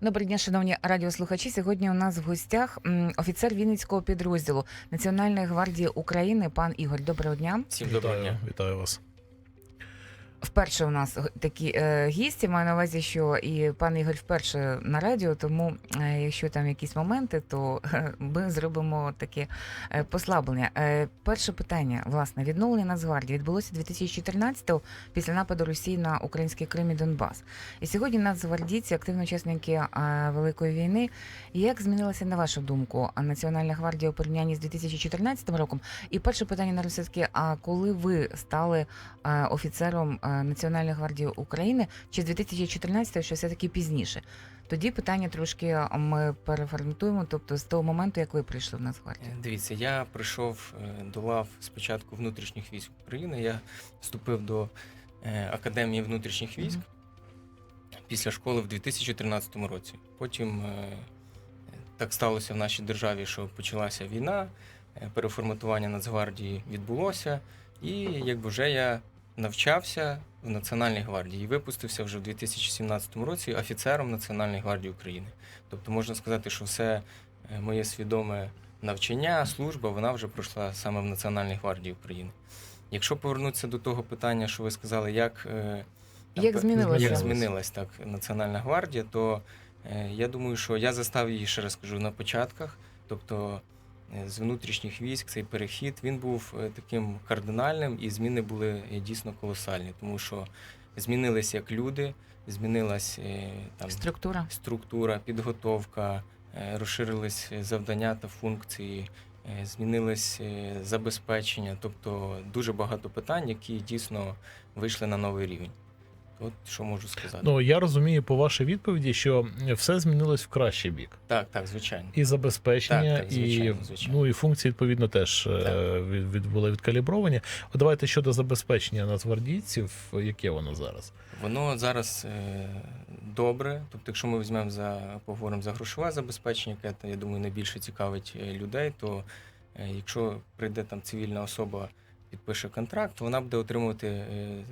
Доброго дня, шановні радіослухачі. Сьогодні у нас в гостях офіцер Вінницького підрозділу Національної гвардії України, пан Ігор. Доброго дня. Всім доброго дня. вітаю вас. Вперше у нас такі е, гісті. Маю на увазі, що і пан Ігор вперше на радіо. Тому, е, якщо там якісь моменти, то е, ми зробимо таке е, послаблення. Е, перше питання, власне, відновлення Нацгвардії відбулося 2014-го після нападу Росії на український Крим і Донбас. І сьогодні нацгвардійці, активні учасники е, Великої війни. Як змінилася на вашу думку Національна гвардія у порівнянні з 2014 роком? І перше питання на все таки: а коли ви стали е, офіцером е, Національної гвардії України, чи з 2014 що все таки пізніше? Тоді питання трошки ми переформатуємо, тобто з того моменту, як ви прийшли в Нацгвардію. Е, Дивіться, я прийшов е, до лав спочатку внутрішніх військ України. Я вступив до е, Академії внутрішніх військ Мгм. після школи в 2013 році. Потім так сталося в нашій державі, що почалася війна, переформатування Нацгвардії відбулося, і якби вже я навчався в Національній гвардії і випустився вже в 2017 році офіцером Національної гвардії України. Тобто можна сказати, що все е, моє свідоме навчання, служба, вона вже пройшла саме в Національній гвардії України. Якщо повернутися до того питання, що ви сказали, як, е, там, Як змінилося? як змінилась так Національна гвардія, то е, я думаю, що я застав її ще раз кажу на початках. Тобто з внутрішніх військ цей перехід він був е, таким кардинальним, і зміни були е, дійсно колосальні, тому що змінилися як люди, змінилась е, там Структура. структура, підготовка, е, розширились завдання та функції, е, змінилось е, забезпечення, тобто дуже багато питань, які дійсно вийшли на новий рівень. От що можу сказати. Ну я розумію по вашій відповіді, що все змінилось в кращий бік. так, так, звичайно. І забезпечення, Так, так, звичайно, і звичайно. ну і функції відповідно теж е, від, від були відкалібровані. От давайте щодо забезпечення нацгвардійців, яке воно зараз? Воно зараз е, добре. Тобто, якщо ми візьмемо за поговоримо за грошове забезпечення, яке я думаю найбільше цікавить е, людей, то е, якщо прийде там цивільна особа, підпише контракт, вона буде отримувати е,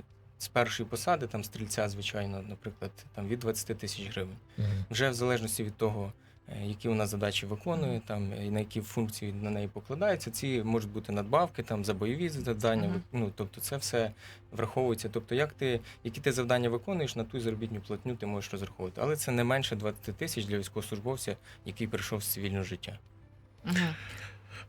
з першої посади, там стрільця, звичайно, наприклад, там від 20 тисяч гривень. Мгм. Вже в залежності від того, е, які вона задачі виконує, там і на які функції на неї покладаються, ці можуть бути надбавки там за бойові завдання. Мгм. Ну тобто, це все враховується. Тобто, як ти які ти завдання виконуєш, на ту заробітну платню ти можеш розраховувати. Але це не менше 20 тисяч для військовослужбовця, який прийшов з цивільного життя. Угу.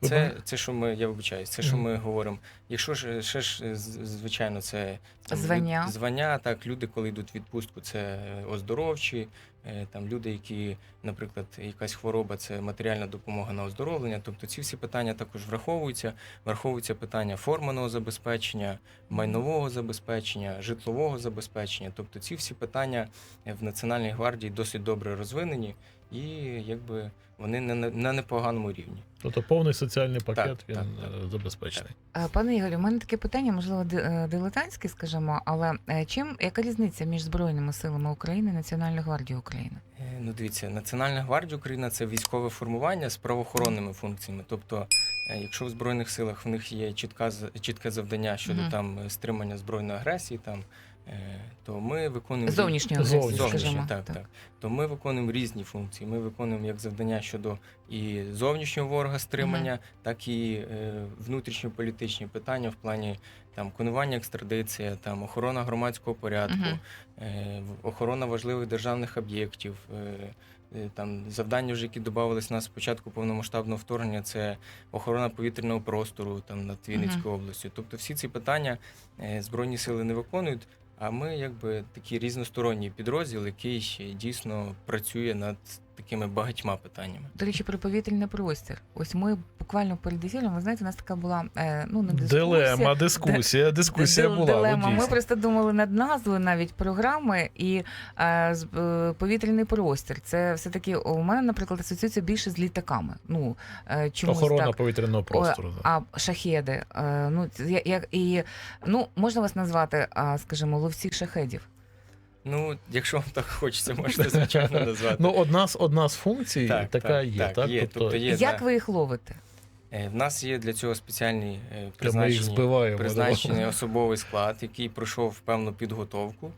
Це, це що ми, я вибачаюсь, це що ми говоримо. Якщо ж ще ж звичайно, це там, Звання. люд- звання, так, люди, коли йдуть в відпустку, це оздоровчі, е, там люди, які, наприклад, якась хвороба, це матеріальна допомога на оздоровлення. Тобто ці всі питання також враховуються. Враховуються питання форманого забезпечення, майнового забезпечення, житлового забезпечення. Тобто ці всі питання в Національній гвардії досить добре розвинені і якби вони на, на- на непоганому рівні. Тобто повний соціальний пакет Так, він так, е, забезпечений. Пане Ігорю, у мене таке питання, можливо, е, дилетантське, скажімо, але е, чим яка різниця між Збройними силами України і Національною гвардією України? Ну, дивіться, Національна гвардія України це військове формування з правоохоронними функціями. Тобто, якщо в збройних силах в них є чітка з- чітке завдання щодо Мгм. там стримання збройної агресії, там то ми виконуємо Зовнішньої агресії, Зовнішньої, скажімо. так, так, То ми виконуємо різні функції. Ми виконуємо як завдання щодо і зовнішнього ворога стримання, так і е, внутрішньополітичні питання в плані там конування екстрадиція, там охорона громадського порядку, Мгм. е, охорона важливих державних об'єктів. е, е, Там завдання, вже які додавались на спочатку повномасштабного вторгнення, це охорона повітряного простору там над Вінницькою областю. Тобто всі ці питання е, збройні сили не виконують. А ми якби такий різносторонній підрозділ, який дійсно працює над такими багатьма питаннями. До речі, про повітряний простір. Ось ми буквально перед ефіром, ви знаєте, у нас така була е, ну не дискусія. Дилема, дискусія, дискусія Дил- була. Дилема. ну, Ми просто думали над назвою навіть програми і е, з- е, повітряний простір. Це все таки у мене, наприклад, асоціюється більше з літаками. Ну е, чомусь Охорона так. повітряного простору. А шахеди, е, ну я, я, і ну можна вас назвати, а, скажімо, ловці шахедів. Ну, якщо вам так хочеться, можете звичайно назвати. Ну, одна з одна з функцій Так, така так, є, так, так? є. Тобто, Тобто є, Як да. ви їх ловите? Е, В нас є для цього спеціальний е, їх збиваємо. призначений особовий склад, який пройшов певну підготовку.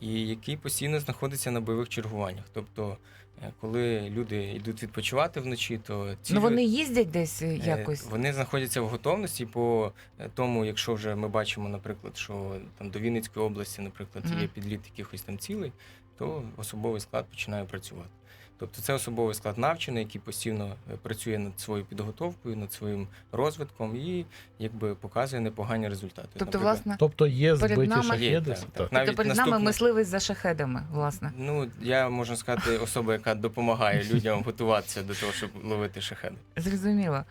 і який постійно знаходиться на бойових чергуваннях. Тобто, коли люди йдуть відпочивати вночі, то ці Ну вони їздять десь е, Е, якось. Вони знаходяться в готовності по е, тому, якщо вже ми бачимо, наприклад, що там до Вінницької області, наприклад, є підліт якихось там цілей, то особовий склад починає працювати. Тобто це особовий склад навчений, який постійно е, працює над своєю підготовкою, над своїм розвитком і якби показує непогані результати. Тобто, Наприклад, власне, Тобто є Перед збиті нами- шахеди. Є, так, Так. так. тобто навіть перед нами наступне- мисливець за шахедами, власне. Ну я можна сказати, особа, яка допомагає людям готуватися до того, щоб ловити шахеди. Зрозуміло.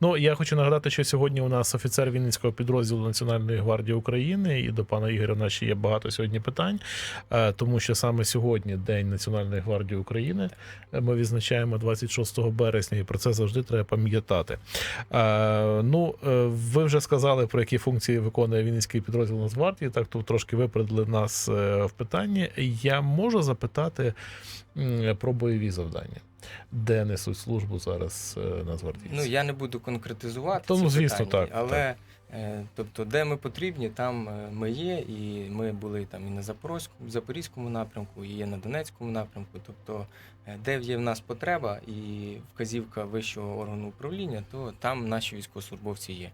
Ну я хочу нагадати, що сьогодні у нас офіцер Вінницького підрозділу Національної гвардії України, і до пана Ігоря ще є багато сьогодні питань, е, тому що саме сьогодні День Національної гвардії України. Е, Ми відзначаємо 26 березня, і про це завжди треба пам'ятати. Е, Ну, ви вже сказали про які функції виконує Вінницький підрозділ Нацгвардії. Так тут трошки випередили нас в питанні. Я можу запитати про бойові завдання. Де несуть службу зараз е, нацгвардійці? Ну я не буду конкретизувати. Тому, ці звісно, питання, так, Але е, тобто, де ми потрібні, там е, ми є, і ми були там і на Запорозькому, Запорізькому напрямку, і є на Донецькому напрямку. Тобто, де є в нас потреба і вказівка вищого органу управління, то там наші військовослужбовці є.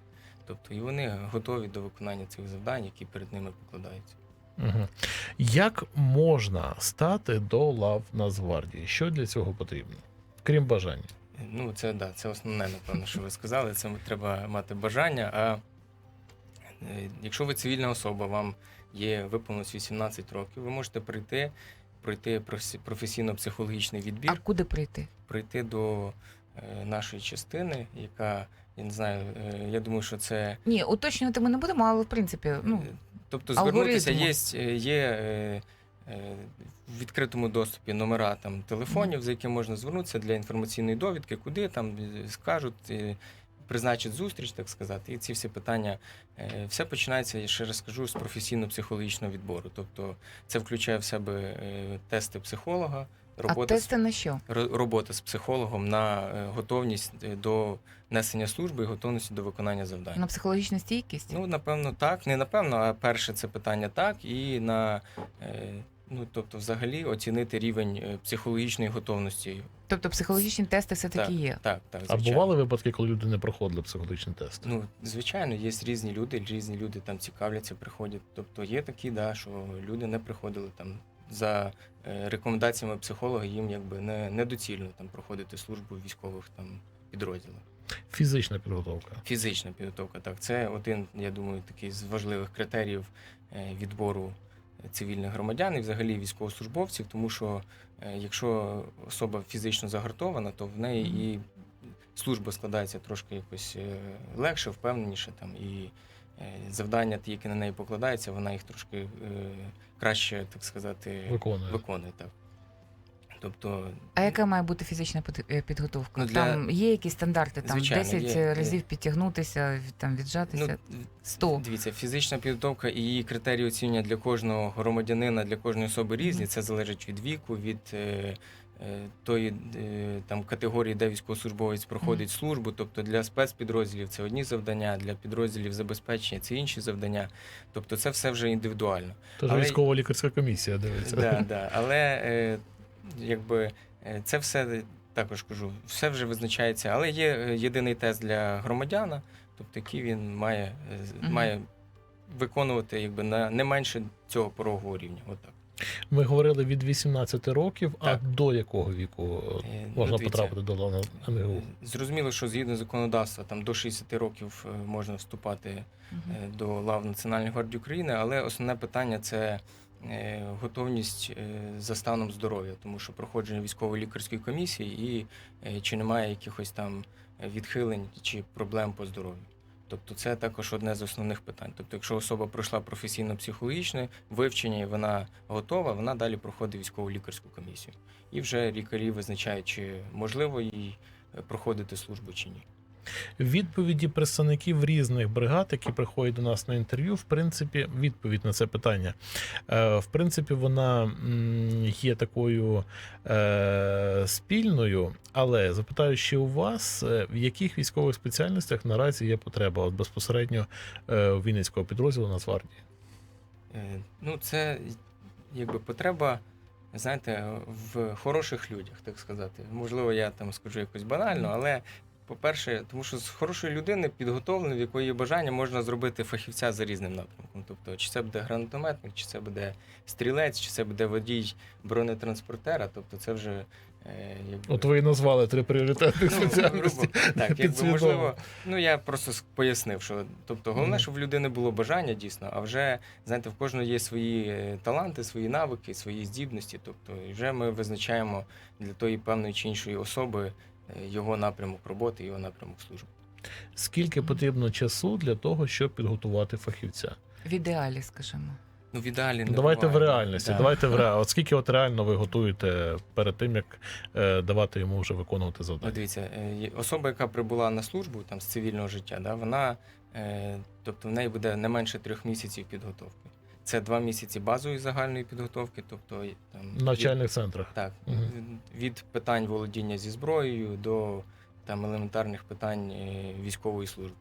Тобто, і вони готові до виконання цих завдань, які перед ними покладаються. Угу. Як можна стати до лав Нацгвардії? Що для цього потрібно? Крім бажання. Ну, це да, це основне, напевно, що ви сказали. Це треба мати бажання. А е, якщо ви цивільна особа, вам є виповнилось 18 років, ви можете прийти, пройти професійно-психологічний відбір, А куди прийти? прийти до е, нашої частини, яка, я не знаю, е, я думаю, що це. Ні, уточнювати ми не будемо, але в принципі, ну Тобто звернутися є, є е, е, в відкритому доступі номера там телефонів, за якими можна звернутися для інформаційної довідки, куди там е, скажуть, призначать зустріч, так сказати. І ці всі питання. Все починається, я ще раз скажу, з професійно-психологічного відбору. Тобто це включає в себе тести психолога, робота з тести на що? робота з психологом на е, готовність е, до несення служби і готовності до виконання завдань. На психологічну стійкість? Ну, напевно, так. Не напевно, а перше це питання так. І на е, ну, тобто, взагалі оцінити рівень психологічної готовності. Тобто психологічні тести все-таки є. Так, так, А бували випадки, коли люди не проходили психологічний тест? Ну, звичайно, є різні люди, різні люди там цікавляться, приходять. Тобто є такі, да, що люди не приходили там за рекомендаціями психолога, їм якби не недоцільно там проходити службу в військових там підрозділах. Фізична підготовка. Фізична підготовка, так. Це один, я думаю, такий з важливих критеріїв е, відбору цивільних громадян і взагалі військовослужбовців, тому що е, якщо особа фізично загартована, то в неї і служба складається трошки якось е, легше, впевненіше там і. Е, Завдання, ті, які на неї покладаються, вона їх трошки е, краще, так сказати, Виконує. виконує. Так. Тобто, А яка має бути фізична під- е, підготовка? Ну, для- Там є якісь стандарти, там Звичайно, 10 є, є. разів підтягнутися, там віджатися. ну, 100. Дивіться, фізична підготовка і її критерії оцінювання для кожного громадянина, для кожної особи різні. Мгм. Це залежить від віку, від тої е, там категорії, де військовослужбовець проходить службу. Тобто для спецпідрозділів це одні завдання, для підрозділів забезпечення це інші завдання. Тобто це все вже індивідуально. Тож Але- військова лікарська комісія дивиться. Да, да. Але е, якби е, це все також кажу, все вже визначається. Але є е, єдиний тест для громадяна, тобто який він має, е, з- Мгм. має виконувати якби на не менше цього порогового рівня. Отак. Ми говорили від 18 років, а до якого віку е, Е, можна ну, дивіться, потрапити до лав НГУ? е, Зрозуміло, що згідно законодавства, там до 60 років можна вступати е, до лав Національної гвардії України, але основне питання це готовність за станом здоров'я, тому що проходження військової лікарської комісії і чи немає якихось там відхилень чи проблем по здоров'ю. Тобто це також одне з основних питань. Тобто, якщо особа пройшла професійно-психологічне вивчення і вона готова, вона далі проходить військову лікарську комісію. І вже лікарі визначають, чи можливо їй е, проходити службу чи ні. Відповіді представників різних бригад, які приходять до нас на інтерв'ю, в принципі, відповідь на це питання. Е, В принципі, вона є такою е, спільною, але запитаю ще у вас, е, в яких військових спеціальностях наразі є потреба от безпосередньо Вінницького підрозділу Нацгвардії? Ну, це якби потреба, знаєте, в хороших людях, так сказати. Можливо, я там скажу якось банально, але. По-перше, тому що з хорошої людини підготовленої, в якої є бажання, можна зробити фахівця за різним напрямком. Тобто, чи це буде гранатометник, чи це буде стрілець, чи це буде водій бронетранспортера. Тобто, це вже е, якби... От ви і назвали три пріоритетних Ну, спеціальності. грубо, так, якби можливо, ну я просто пояснив, що тобто головне, щоб в людини було бажання дійсно, а вже знаєте, в кожного є свої е, таланти, свої навики, свої здібності. Тобто, і вже ми визначаємо для тої певної чи іншої особи його напрямок роботи, його напрямок служби. Скільки потрібно часу для того, щоб підготувати фахівця? В ідеалі, скажімо. Ну, в ідеалі не Ну, Давайте в реальності. Да. Давайте в реальності. От скільки от реально ви готуєте перед тим, як е, давати йому вже виконувати Ну, завдання? дивіться, е, особа, яка прибула на службу там з цивільного життя, да, вона, е, тобто в неї буде не менше трьох місяців підготовки. Це два місяці базової загальної підготовки, тобто там В навчальних центрах. Так, Мгм. від- від питань володіння зі зброєю до там елементарних питань е, військової служби.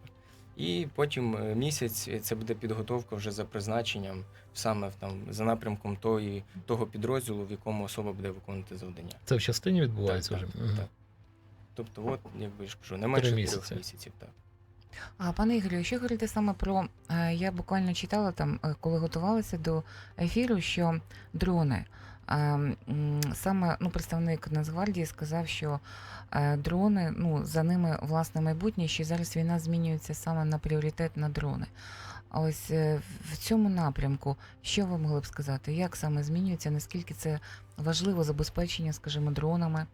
І потім е, місяць е, це буде підготовка вже за призначенням, саме там за напрямком тої, того підрозділу, в якому особа буде виконувати завдання. Це в частині відбувається Так, вже. так, Мгм. так. Тобто, от, якби ж кажу, не менше трьох місяців. Так. А пане Ігорю, якщо говорити саме про е, я буквально читала там, е, коли готувалася до ефіру, що дрони. е, Саме ну, представник Нацгвардії сказав, що дрони, ну за ними власне майбутнє, що зараз війна змінюється саме на пріоритет на дрони. А ось в цьому напрямку, що ви могли б сказати? Як саме змінюється? Наскільки це важливо забезпечення, скажімо, дронами,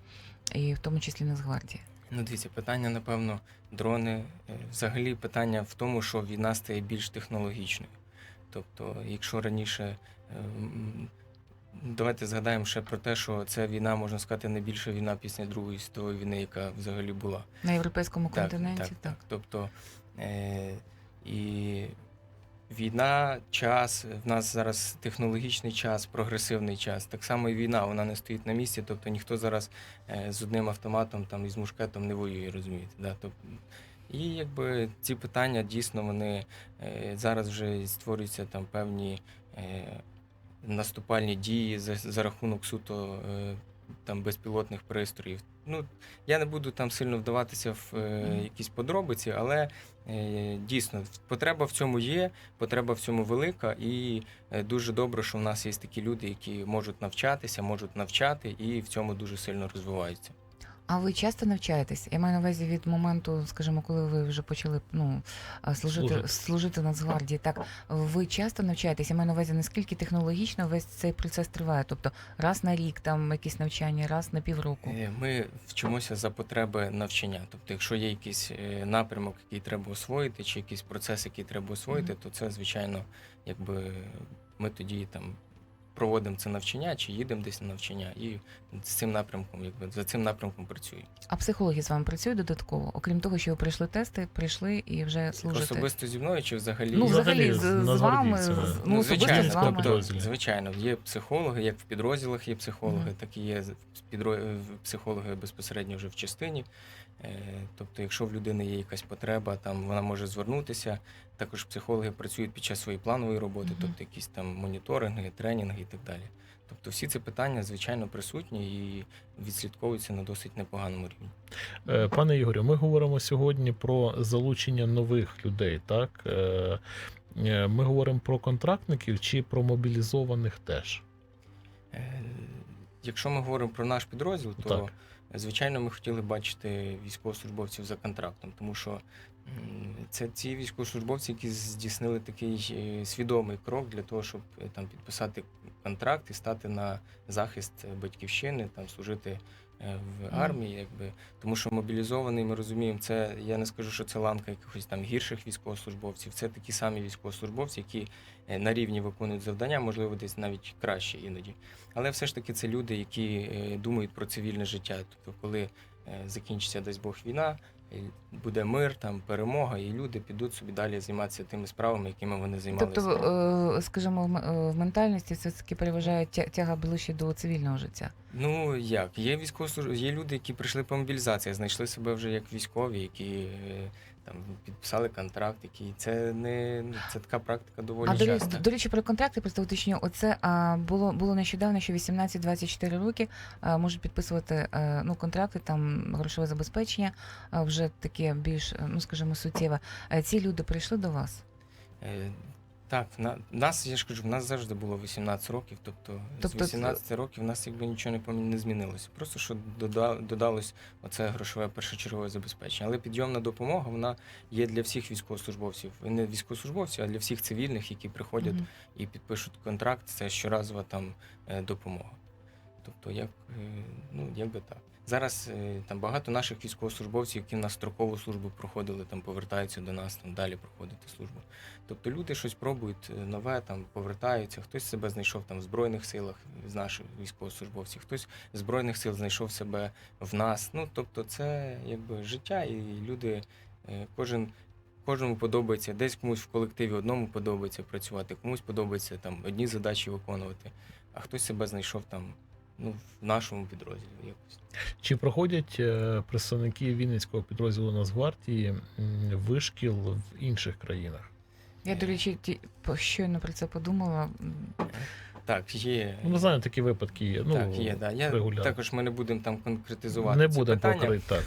і в тому числі Нацгвардії? Ну, дивіться, питання, напевно, дрони. е, Взагалі питання в тому, що війна стає більш технологічною. Тобто, якщо раніше. е, Давайте згадаємо ще про те, що це війна, можна сказати, не більша війна після Другої світової війни, яка взагалі була. На європейському континенті? Так, так. Тобто е, і війна, час, в нас зараз технологічний час, прогресивний час. Так само і війна, вона не стоїть на місці, тобто ніхто зараз е, з одним автоматом там, і з мушкетом не воює, розумієте. Да? Тобто, і якби ці питання дійсно вони е, зараз вже створюються там певні е, наступальні дії за, за рахунок суто там безпілотних пристроїв. Ну, я не буду там сильно вдаватися в е, якісь подробиці, але е, дійсно потреба в цьому є, потреба в цьому велика, і е, дуже добре, що в нас є такі люди, які можуть навчатися, можуть навчати і в цьому дуже сильно розвиваються. А ви часто навчаєтесь? Я маю на увазі від моменту, скажімо, коли ви вже почали ну, служити, Служити. служити, Нацгвардії. Так, ви часто навчаєтесь? Я маю на увазі, наскільки технологічно весь цей процес триває? Тобто раз на рік там якісь навчання, раз на півроку. Е, Ми вчимося за потреби навчання. Тобто, якщо є якийсь е, напрямок, який треба освоїти, чи якийсь процес, який треба освоїти, Мгм. то це звичайно, якби ми тоді там проводимо це навчання, чи їдемо десь на навчання, і з цим напрямком, якби за цим напрямком працюємо. А психологи з вами працюють додатково? Окрім того, що ви пройшли тести, прийшли і вже служите. Особисто зі мною чи взагалі Ну, взагалі, Взагалі, з, з з вами, нацгвардійцями. з- Ну, ну, звичайно, з вами. тобто, звичайно, є психологи, як в підрозділах є психологи, Мгм. так і є з- підро- психологи безпосередньо вже в частині. Е, Тобто, якщо в людини є якась потреба, там вона може звернутися. Також психологи працюють під час своєї планової роботи, Мгм. тобто якісь там моніторинги, тренінги і так далі. Тобто всі ці питання, звичайно, присутні і відслідковуються на досить непоганому рівні. Е, Пане Ігорю, ми говоримо сьогодні про залучення нових людей. Так Е, ми говоримо про контрактників чи про мобілізованих теж. Якщо ми говоримо про наш підрозділ, то Так. Звичайно ми хотіли бачити військовослужбовців за контрактом, тому що це ті військовослужбовці, які здійснили такий е, свідомий крок для того, щоб е, там підписати контракт і стати на захист е, батьківщини, там служити в армії, якби тому що мобілізований, ми розуміємо, це я не скажу, що це ланка якихось там гірших військовослужбовців. Це такі самі військовослужбовці, які на рівні виконують завдання, можливо, десь навіть краще іноді. Але все ж таки це люди, які думають про цивільне життя. Тобто, коли закінчиться дасть Бог війна, е, буде мир, там перемога, і люди підуть собі далі займатися тими справами, якими вони займалися. Тобто, е, скажімо, в е, ментальності все таки переважає тя- тяга ближче до цивільного життя. Ну як, є військовослуж... є люди, які прийшли по мобілізації, знайшли себе вже як військові, які е, там підписали контракт, який це не це така практика доволі А до, часта. до речі, про контракти просто уточню. Оце а, було було нещодавно, що 18-24 роки а, можуть підписувати а, ну контракти, там грошове забезпечення, а, вже таке більш ну скажімо суттєве. А ці люди прийшли до вас. Так, на нас, я ж кажу, в нас завжди було 18 років, тобто, Тобто з 18 років в нас якби нічого не помі- не змінилося. Просто що дода- додалось оце грошове першочергове забезпечення. Але підйомна допомога вона є для всіх військовослужбовців. І не військовослужбовців, а для всіх цивільних, які приходять Мгм. і підпишуть контракт, це щоразова там е, допомога. Тобто, як, е, ну, якби так. Зараз е, там багато наших військовослужбовців, які на строкову службу проходили, там повертаються до нас, там далі проходити службу. Тобто люди щось пробують е, нове, там повертаються, хтось себе знайшов там в Збройних силах з наших військовослужбовців, хтось з Збройних сил знайшов себе в нас. Ну тобто, це якби життя, і люди, е, кожен. Кожному подобається, десь комусь в колективі одному подобається працювати, комусь подобається там одні задачі виконувати, а хтось себе знайшов там ну, в нашому підрозділі якось. Чи проходять е, представники Вінницького підрозділу Нацгвардії вишкіл в інших країнах? Я, до речі, ті, по- щойно про це подумала. Так, є. Ну, ми знаємо, такі випадки є. Ну, так, є, да. Я регулярно. також ми не будемо там конкретизувати. не будемо покрити так.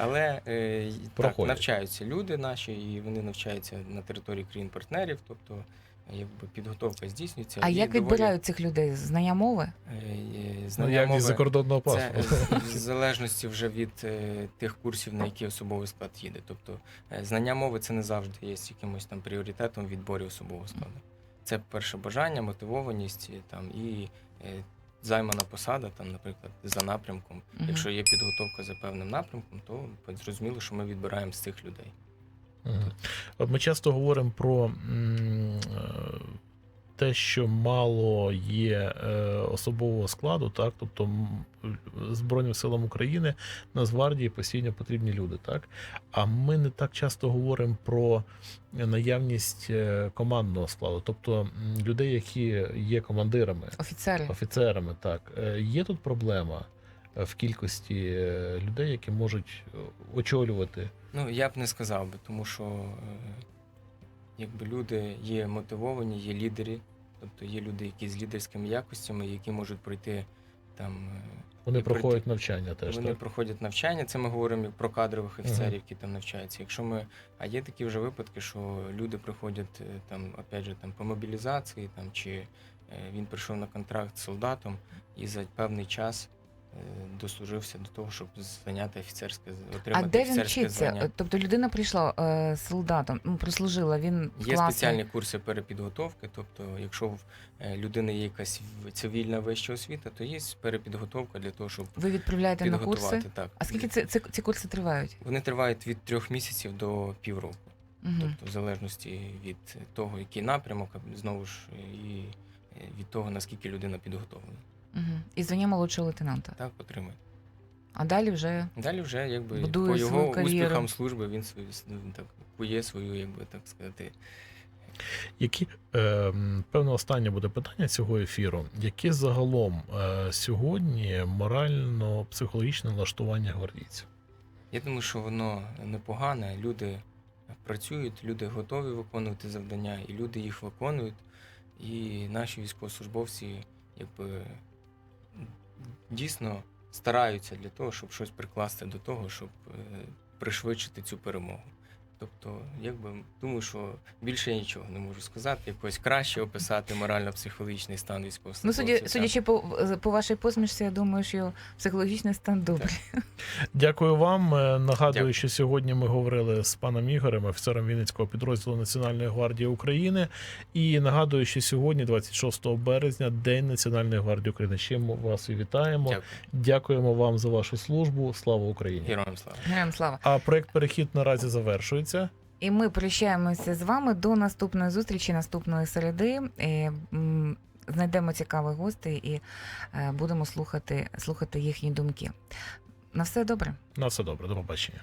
Але е, так, навчаються люди наші, і вони навчаються на території країн-партнерів, тобто якби підготовка здійснюється. А і як доволі, відбирають цих людей? Знання мови? е, е, Ну, знання як мови, закордонного Це паспорту. е, в залежності вже від е, тих курсів, на які особовий склад їде. Тобто е, знання мови це не завжди є якимось там пріоритетом в відборі особового складу. Це перше бажання, мотивованість е, там і е, займана посада, там, наприклад, за напрямком. Мгм. Якщо є підготовка за певним напрямком, то зрозуміло, що ми відбираємо з цих людей. Ми часто говоримо про е, те, що мало є е, особового складу, так, тобто Збройним силам України Нацгвардії постійно потрібні люди, так. А ми не так часто говоримо про наявність е, командного складу, тобто людей, які є командирами, Офіцери. офіцерами. Так є тут проблема в кількості е, людей, які можуть е, очолювати. Ну, я б не сказав би, тому що е, якби люди є мотивовані, є лідери, тобто є люди, які з лідерськими якостями, які можуть пройти там. Вони І пройти- проходять навчання теж. Вони так? проходять навчання. Це ми говоримо про кадрових офіцерів, які там навчаються. Якщо ми, а є такі вже випадки, що люди приходять там, опять же, там по мобілізації, там чи він прийшов на контракт з солдатом і за певний час дослужився до того, щоб зайняти офіцерське А отримати де він офіцерське вчиться? звання. Тобто людина прийшла е, солдатом, ну, прослужила, він Є класно. спеціальні курси перепідготовки. Тобто, якщо в е, людини є якась в- цивільна вища освіта, то є перепідготовка для того, щоб Ви відправляєте на підготувати. курси. Так. А скільки це, це, ці курси тривають? Вони тривають від трьох місяців до півроку. Угу. Тобто, в залежності від того, який напрямок, а знову ж і е, від того, наскільки людина підготовлена. Угу. І звання молодшого лейтенанта. Так, отримує. А далі вже Далі вже якби Будує по свою його кар'єру. успіхам служби він свою він так кує свою, якби так сказати. Які е, певно останнє буде питання цього ефіру. Яке загалом е, сьогодні морально-психологічне налаштування гвардійців? Я думаю, що воно непогане. Люди працюють, люди готові виконувати завдання, і люди їх виконують. І наші військовослужбовці якби дійсно стараються для того, щоб щось прикласти до того, щоб е, пришвидшити цю перемогу. Тобто, якби думаю, що більше я нічого не можу сказати, якось краще описати морально-психологічний стан ну військовослужбовців. судя, судячи по, по вашій посмішці, я думаю, що психологічний стан добрий. Дякую вам. Е, Нагадую, Дякую. що сьогодні ми говорили з паном Ігорем, офіцером Вінницького підрозділу Національної гвардії України. І нагадую, що сьогодні, 26 березня, День Національної гвардії України. Чим вас і вітаємо. Дякую. Дякуємо вам за вашу службу. Слава Україні! Героям слава. Героям слава. А проект перехід наразі завершується. І ми прощаємося з вами до наступної зустрічі, наступної середи. Е, м, Знайдемо цікавих гостей і е, будемо слухати, слухати їхні думки. На все добре. На все добре, до побачення.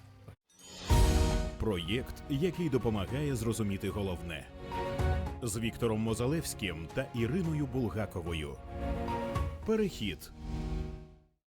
Проєкт, який допомагає зрозуміти головне з Віктором Мозалевським та Іриною Булгаковою. Перехід